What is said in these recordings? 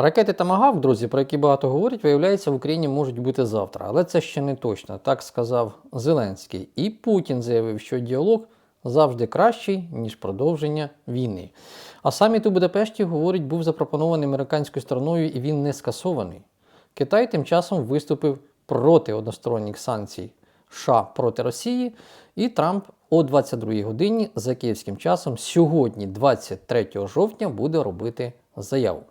Ракети Тамагавк, друзі, про які багато говорять, виявляється, в Україні можуть бути завтра. Але це ще не точно, так сказав Зеленський. І Путін заявив, що діалог завжди кращий, ніж продовження війни. А саміт у Будапешті, говорить, був запропонований американською стороною і він не скасований. Китай тим часом виступив проти односторонніх санкцій США проти Росії, і Трамп о 22 годині за київським часом сьогодні, 23 жовтня, буде робити заяву.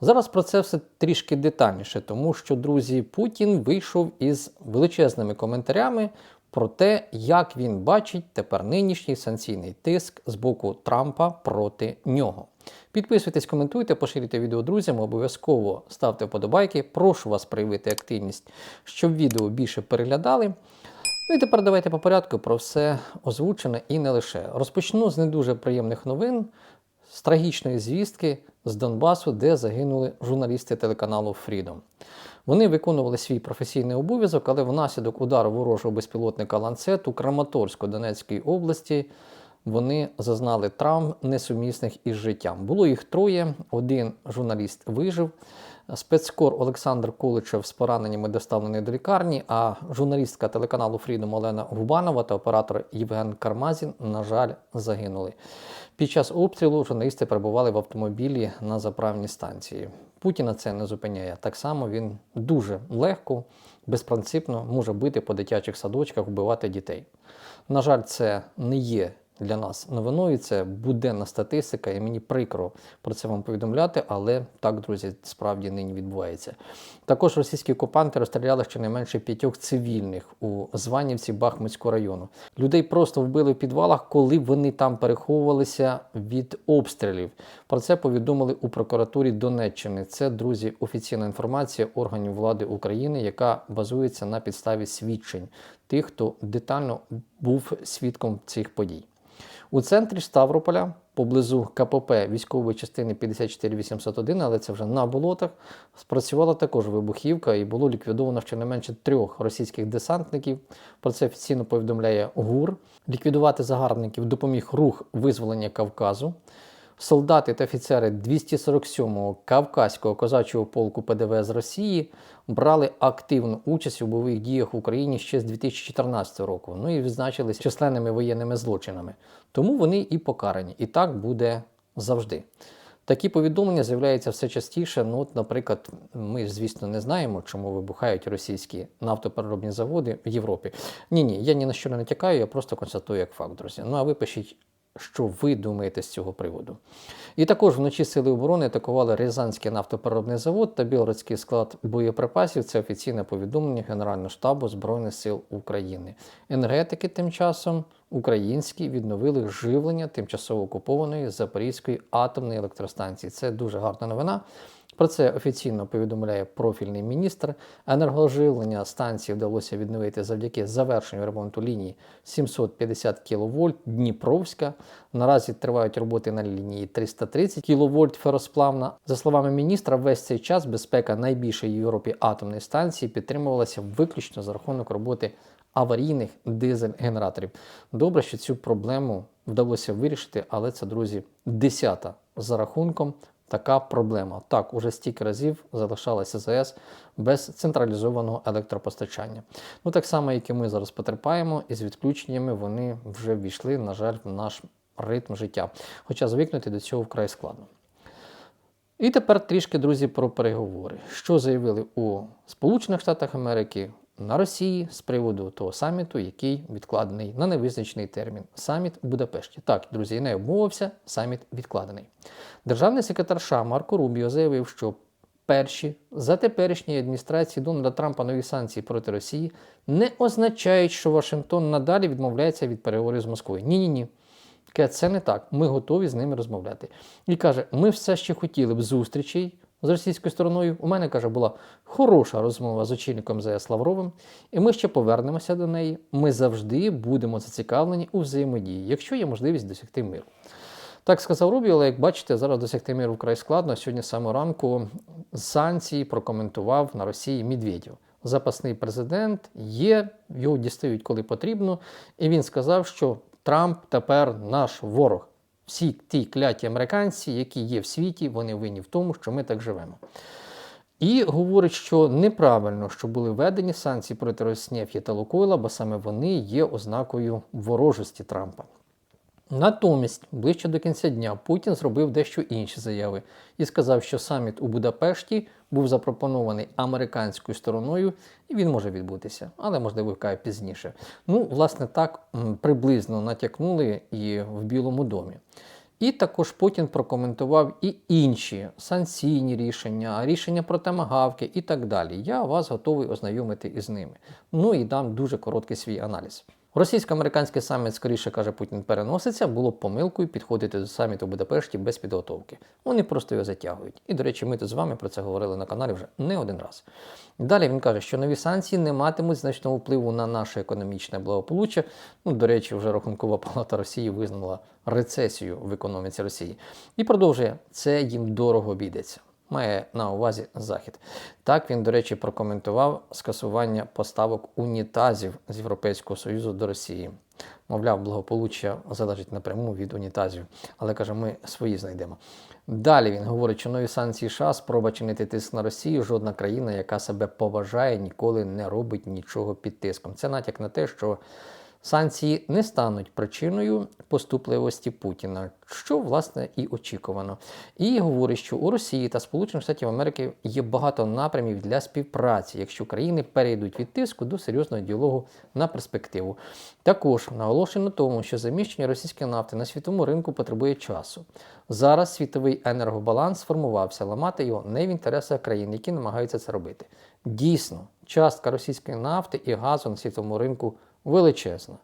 Зараз про це все трішки детальніше, тому що, друзі, Путін вийшов із величезними коментарями про те, як він бачить тепер нинішній санкційний тиск з боку Трампа проти нього. Підписуйтесь, коментуйте, поширюйте відео друзям, обов'язково ставте вподобайки. Прошу вас проявити активність, щоб відео більше переглядали. Ну і тепер давайте по порядку про все озвучене і не лише. Розпочну з не дуже приємних новин з трагічної звістки з Донбасу, де загинули журналісти телеканалу Freedom. Вони виконували свій професійний обов'язок, але внаслідок удару ворожого безпілотника ланцет у Краматорську Донецькій області вони зазнали травм несумісних із життям. Було їх троє. Один журналіст вижив. Спецкор Олександр Куличев з пораненнями доставлений до лікарні, а журналістка телеканалу Фрідом Олена Губанова та оператор Євген Кармазін, на жаль, загинули. Під час обстрілу журналісти перебували в автомобілі на заправній станції. Путіна це не зупиняє. Так само він дуже легко, безпринципно може бити по дитячих садочках, вбивати дітей. На жаль, це не є для нас новиною. Це буденна статистика, і мені прикро про це вам повідомляти, але так, друзі, справді нині відбувається. Також російські окупанти розстріляли щонайменше п'ятьох цивільних у Званівці Бахмутського району. Людей просто вбили в підвалах, коли вони там переховувалися від обстрілів. Про це повідомили у прокуратурі Донеччини. Це, друзі, офіційна інформація органів влади України, яка базується на підставі свідчень тих, хто детально був свідком цих подій. У центрі Ставрополя, поблизу КПП військової частини 54801, але це вже на болотах, спрацювала також вибухівка і було ліквідовано щонайменше трьох російських десантників. Про це офіційно повідомляє ГУР. Ліквідувати загарбників допоміг рух визволення Кавказу. Солдати та офіцери 247-го Кавказького козачого полку ПДВ з Росії брали активну участь у бойових діях в Україні ще з 2014 року. Ну і відзначились численними воєнними злочинами. Тому вони і покарані. І так буде завжди. Такі повідомлення з'являються все частіше. Ну, от, наприклад, ми ж, звісно, не знаємо, чому вибухають російські нафтопереробні заводи в Європі. Ні, ні, я ні на що не натякаю, я просто констатую як факт, друзі. Ну а ви пишіть що ви думаєте з цього приводу. І також вночі Сили оборони атакували Рязанський нафтопереробний завод та Білородський склад боєприпасів. Це офіційне повідомлення Генерального штабу Збройних сил України. Енергетики тим часом українські відновили живлення тимчасово окупованої Запорізької атомної електростанції. Це дуже гарна новина. Про це офіційно повідомляє профільний міністр. Енергоживлення станції вдалося відновити завдяки завершенню ремонту лінії 750 кВт Дніпровська. Наразі тривають роботи на лінії 330 кВт феросплавна. За словами міністра, весь цей час безпека найбільшої Європі атомної станції підтримувалася виключно за рахунок роботи аварійних дизель-генераторів. Добре, що цю проблему вдалося вирішити, але це, друзі, десята за рахунком така проблема. Так, уже стільки разів залишалася ЗАЕС без централізованого електропостачання. Ну так само, як і ми зараз потерпаємо, і з відключеннями вони вже ввійшли, на жаль, в наш ритм життя. Хоча звикнути до цього вкрай складно. І тепер трішки, друзі, про переговори. Що заявили у Сполучених Штатах Америки, на Росії з приводу того саміту, який відкладений на невизначений термін. Саміт у Будапешті. Так, друзі, не обмовився, саміт відкладений. Державний секретар США Марко Рубіо заявив, що перші за теперішньої адміністрації Дональда Трампа нові санкції проти Росії не означають, що Вашингтон надалі відмовляється від переговорів з Москвою. Ні, ні, ні. Це не так. Ми готові з ними розмовляти. І каже, ми все ще хотіли б зустрічей з російською стороною. У мене каже, була хороша розмова з очільником ЗС Лавровим, і ми ще повернемося до неї. Ми завжди будемо зацікавлені у взаємодії, якщо є можливість досягти миру. Так сказав Рубі, але як бачите, зараз досягти миру вкрай складно. Сьогодні саме ранку санкції прокоментував на Росії Медведєв. Запасний президент є, його дістають коли потрібно, і він сказав, що Трамп тепер наш ворог. Всі ті кляті американці, які є в світі, вони винні в тому, що ми так живемо. І говорить, що неправильно, що були введені санкції проти Роснефті та Лукойла, бо саме вони є ознакою ворожості Трампа. Натомість, ближче до кінця дня, Путін зробив дещо інші заяви і сказав, що саміт у Будапешті був запропонований американською стороною, і він може відбутися, але можливо кає пізніше. Ну, власне, так приблизно натякнули і в Білому домі. І також Путін прокоментував і інші санкційні рішення, рішення про тамагавки і так далі. Я вас готовий ознайомити із ними. Ну і дам дуже короткий свій аналіз. Російсько-американський саміт, скоріше каже Путін, переноситься, було б помилкою підходити до саміту в Будапешті без підготовки. Вони просто його затягують. І, до речі, ми тут з вами про це говорили на каналі вже не один раз. Далі він каже, що нові санкції не матимуть значного впливу на наше економічне благополуччя. Ну, до речі, вже Рахункова палата Росії визнала рецесію в економіці Росії. І продовжує, це їм дорого обійдеться. Має на увазі Захід. Так він, до речі, прокоментував скасування поставок унітазів з Європейського Союзу до Росії. Мовляв, благополуччя залежить напряму від унітазів, але каже, ми свої знайдемо. Далі він говорить, що нові санкції США спроба чинити тиск на Росію. Жодна країна, яка себе поважає, ніколи не робить нічого під тиском. Це натяк на те, що санкції не стануть причиною поступливості Путіна, що власне і очікувано. І говорить, що у Росії та Сполучених Штатів Америки є багато напрямів для співпраці, якщо країни перейдуть від тиску до серйозного діалогу на перспективу. Також наголошено на тому, що заміщення російської нафти на світовому ринку потребує часу. Зараз світовий енергобаланс сформувався, ламати його не в інтересах країн, які намагаються це робити. Дійсно, частка російської нафти і газу на світовому ринку величезна.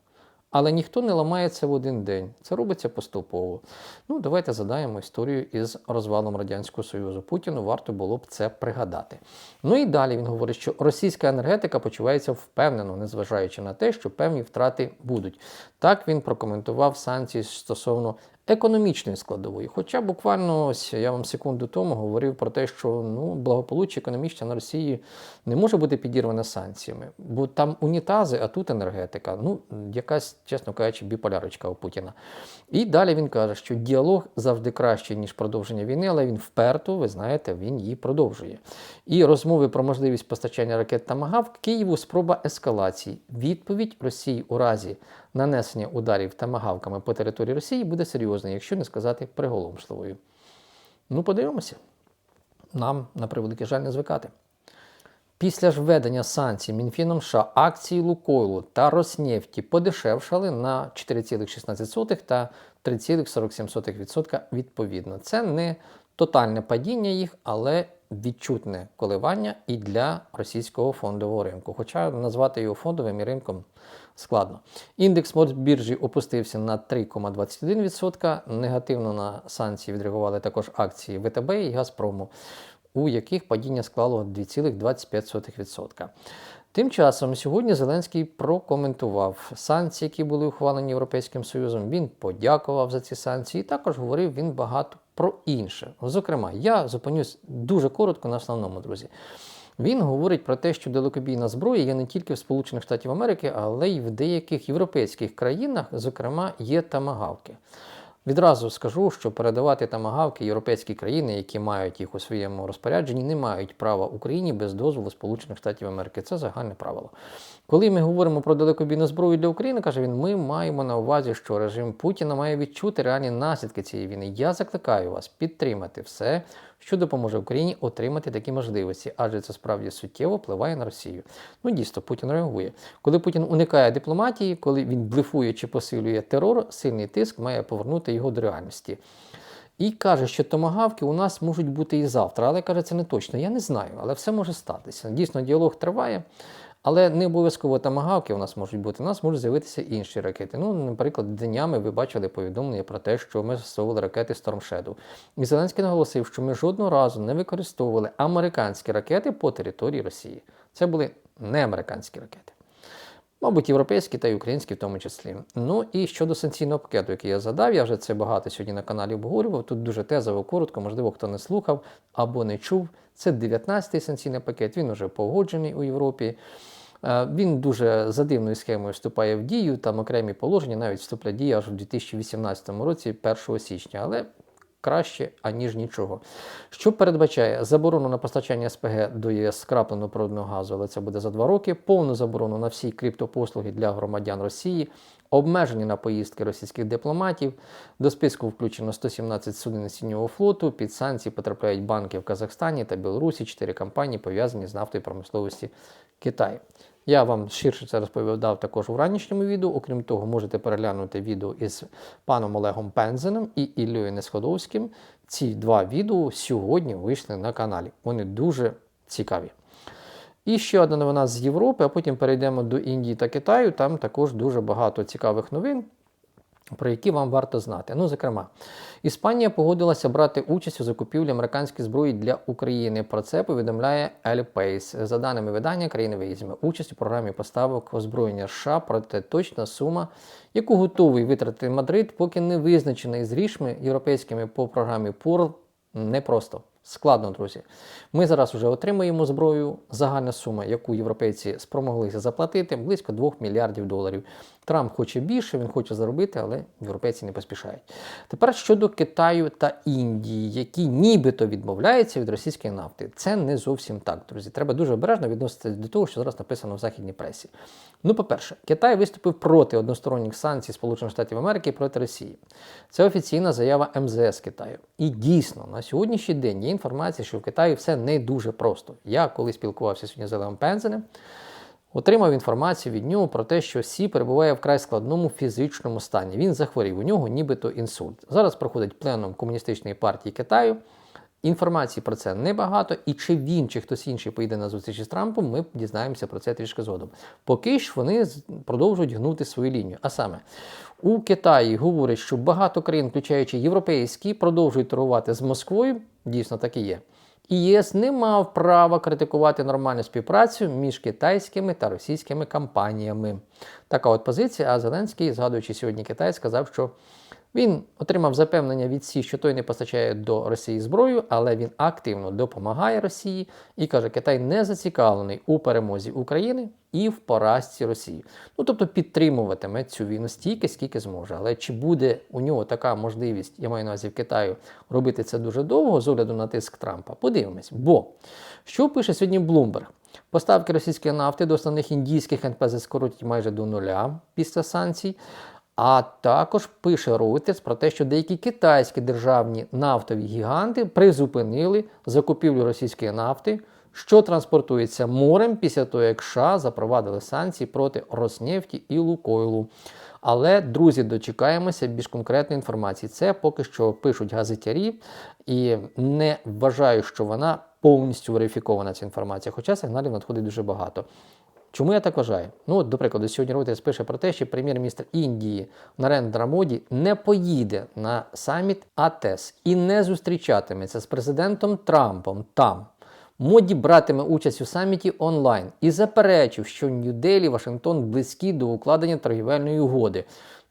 Але ніхто не ламається в один день. Це робиться поступово. Ну, давайте задаємо історію із розвалом Радянського Союзу. Путіну варто було б це пригадати. Ну і далі він говорить, що російська енергетика почувається впевнено, незважаючи на те, що певні втрати будуть. Так він прокоментував санкції стосовно економічної складової. Хоча буквально ось я вам секунду тому говорив про те, що ну, благополуччя економічне на Росії не може бути підірване санкціями, бо там унітази, а тут енергетика. Ну, якась, чесно кажучи, біполярочка у Путіна. І далі він каже, що діалог завжди кращий, ніж продовження війни, але він вперто, ви знаєте, він її продовжує. І розмови про можливість постачання ракет Тамагавк Києву спроба ескалації. Відповідь Росії у разі нанесення ударів тамагавками по території Росії буде серйозною, якщо не сказати приголомшливою. Ну, подивимося. Нам, на превеликий жаль, не звикати. Після ж введення санкцій Мінфіном США акції Лукойлу та Роснефті подешевшали на 4,16 та 3,47% відповідно. Це не тотальне падіння їх, але відчутне коливання і для російського фондового ринку. Хоча назвати його фондовим і ринком складно. Індекс Мосбіржі опустився на 3,21%. Негативно на санкції відреагували також акції ВТБ і Газпрому, у яких падіння склало 2,25%. Тим часом сьогодні Зеленський прокоментував санкції, які були ухвалені Європейським Союзом. Він подякував за ці санкції, і також говорив він багато про інше. Зокрема, я зупинюсь дуже коротко на основному, друзі. Він говорить про те, що далекобійна зброя є не тільки в Сполучених Штатів Америки, але й в деяких європейських країнах, зокрема, є тамагавки. Відразу скажу, що передавати тамагавки європейські країни, які мають їх у своєму розпорядженні, не мають права Україні без дозволу Сполучених Штатів Америки. Це загальне правило. Коли ми говоримо про далекобійну зброю для України, каже він, ми маємо на увазі, що режим Путіна має відчути реальні наслідки цієї війни. Я закликаю вас підтримати все, що допоможе Україні отримати такі можливості, адже це справді суттєво впливає на Росію. Ну дійсно, Путін реагує. Коли Путін уникає дипломатії, коли він блефує чи посилює терор, сильний тиск має повернути його до реальності. І каже, що томагавки у нас можуть бути і завтра, але каже, це не точно. Я не знаю, але все може статися. Дійсно, діалог триває. Але не обов'язково тамагавки у нас можуть бути, у нас можуть з'явитися інші ракети. Ну, наприклад, днями ви бачили повідомлення про те, що ми застосовували ракети Storm Shadow. І Зеленський наголосив, що ми жодного разу не використовували американські ракети по території Росії. Це були не американські ракети. Мабуть, європейські та й українські в тому числі. Ну і щодо санкційного пакету, який я задав, я вже це багато сьогодні на каналі обговорював. Тут дуже тезово коротко, можливо, хто не слухав або не чув. Це 19-й санкційний пакет, він уже погоджений у Європі. Е, Він дуже за дивною схемою вступає в дію, там окремі положення навіть вступлять дію аж у 2018 році, 1 січня. Але краще, аніж нічого. Що передбачає заборону на постачання СПГ до ЄС скрапленого природного газу, але це буде за два роки, повну заборону на всі криптопослуги для громадян Росії, обмеження на поїздки російських дипломатів. До списку включено 117 суден сінього флоту. Під санкції потрапляють банки в Казахстані та Білорусі, чотири компанії пов'язані з нафтою промисловості Китаю. Я вам ширше це розповідав також у ранішньому відео. Окрім того, можете переглянути відео із паном Олегом Пензеном і Іллею Несходовським. Ці два відео сьогодні вийшли на каналі. Вони дуже цікаві. І ще одна новина з Європи, а потім перейдемо до Індії та Китаю. Там також дуже багато цікавих новин, про які вам варто знати. Ну, зокрема, Іспанія погодилася брати участь у закупівлі американської зброї для України. Про це повідомляє El País. За даними видання, країна візьме участь у програмі поставок озброєння США, проте точна сума, яку готовий витратити Мадрид, поки не визначена із рішми європейськими по програмі ПУРЛ, непросто. Складно, друзі. Ми зараз вже отримуємо зброю. Загальна сума, яку європейці спромоглися заплатити, близько 2 мільярдів доларів. Трамп хоче більше, він хоче заробити, але європейці не поспішають. Тепер щодо Китаю та Індії, які нібито відмовляються від російської нафти. Це не зовсім так, друзі. Треба дуже обережно відноситися до того, що зараз написано в західній пресі. Ну, по-перше, Китай виступив проти односторонніх санкцій Сполучених Штатів Америки проти Росії. Це офіційна заява МЗС Китаю. І дійсно, на сьогоднішній день є інформація, що в Китаї все не дуже просто. Я коли спілкувався сьогодні з Олегом Пензенем, Отримав інформацію від нього про те, що Сі перебуває в край складному фізичному стані. Він захворів, у нього нібито інсульт. Зараз проходить пленум комуністичної партії Китаю. Інформації про це небагато, і чи він, чи хтось інший поїде на зустріч з Трампом, ми дізнаємося про це трішки згодом. Поки ж вони продовжують гнути свою лінію. А саме, у Китаї говорять, що багато країн, включаючи європейські, продовжують торгувати з Москвою. Дійсно так і є. І ЄС не мав права критикувати нормальну співпрацю між китайськими та російськими компаніями. Така от позиція. А Зеленський, згадуючи сьогодні Китай, сказав, що він отримав запевнення від Сі, що той не постачає до Росії зброю, але він активно допомагає Росії і каже, Китай не зацікавлений у перемозі України і в поразці Росії. Ну тобто підтримуватиме цю війну стільки, скільки зможе. Але чи буде у нього така можливість, я маю на увазі в Китаю, робити це дуже довго з огляду на тиск Трампа? Подивимось. Бо що пише сьогодні Bloomberg? Поставки російської нафти до основних індійських НПЗ скоротять майже до нуля після санкцій. А також пише Reuters про те, що деякі китайські державні нафтові гіганти призупинили закупівлю російської нафти, що транспортується морем після того, як США запровадили санкції проти Роснефті і Лукойлу. Але, друзі, дочекаємося більш конкретної інформації. Це поки що пишуть газетярі, і не вважаю, що вона повністю верифікована ця інформація, хоча сигналів надходить дуже багато. Чому я так вважаю? Ну, от, до прикладу, сьогодні Reuters пише про те, що прем'єр-міністр Індії Нарендра Моді не поїде на саміт АТЕС і не зустрічатиметься з президентом Трампом там. Моді братиме участь у саміті онлайн і заперечив, що Нью-Делі, Вашингтон близькі до укладення торгівельної угоди.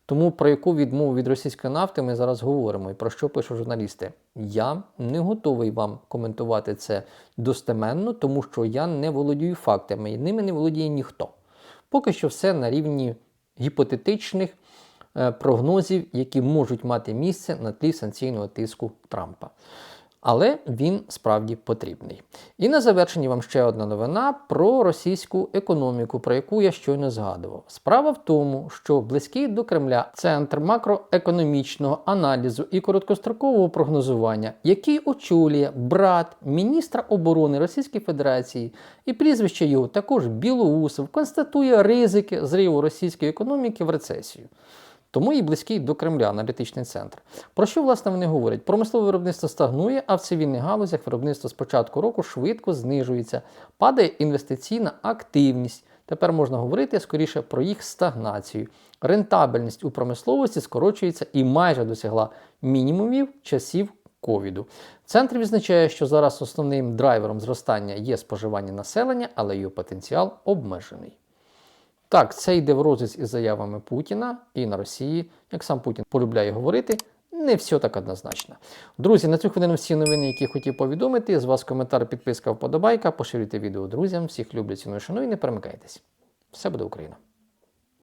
Тому про яку відмову від російської нафти ми зараз говоримо і про що пишуть журналісти. Я не готовий вам коментувати це достеменно, тому що я не володію фактами, і ними не володіє ніхто. Поки що все на рівні гіпотетичних е, прогнозів, які можуть мати місце на тлі санкційного тиску Трампа. Але він справді потрібний. І на завершенні вам ще одна новина про російську економіку, про яку я щойно згадував. Справа в тому, що близький до Кремля центр макроекономічного аналізу і короткострокового прогнозування, який очолює брат міністра оборони Російської Федерації, і прізвище його також Білоусов, констатує ризики зриву російської економіки в рецесію. Тому і близький до Кремля аналітичний центр. Про що власне вони говорять? Промислове виробництво стагнує, а в цивільних галузях виробництво з початку року швидко знижується, падає інвестиційна активність. Тепер можна говорити скоріше про їх стагнацію. Рентабельність у промисловості скорочується і майже досягла мінімумів часів ковіду. Центр відзначає, що зараз основним драйвером зростання є споживання населення, але його потенціал обмежений. Так, це йде в розріз із заявами Путіна і на Росії, як сам Путін полюбляє говорити, не все так однозначно. Друзі, на цю хвилину всі новини, які хотів повідомити. З вас коментар, підписка, вподобайка. Поширюйте відео друзям. Всіх люблю, ціную, шаную і не перемикайтесь. Все буде Україна!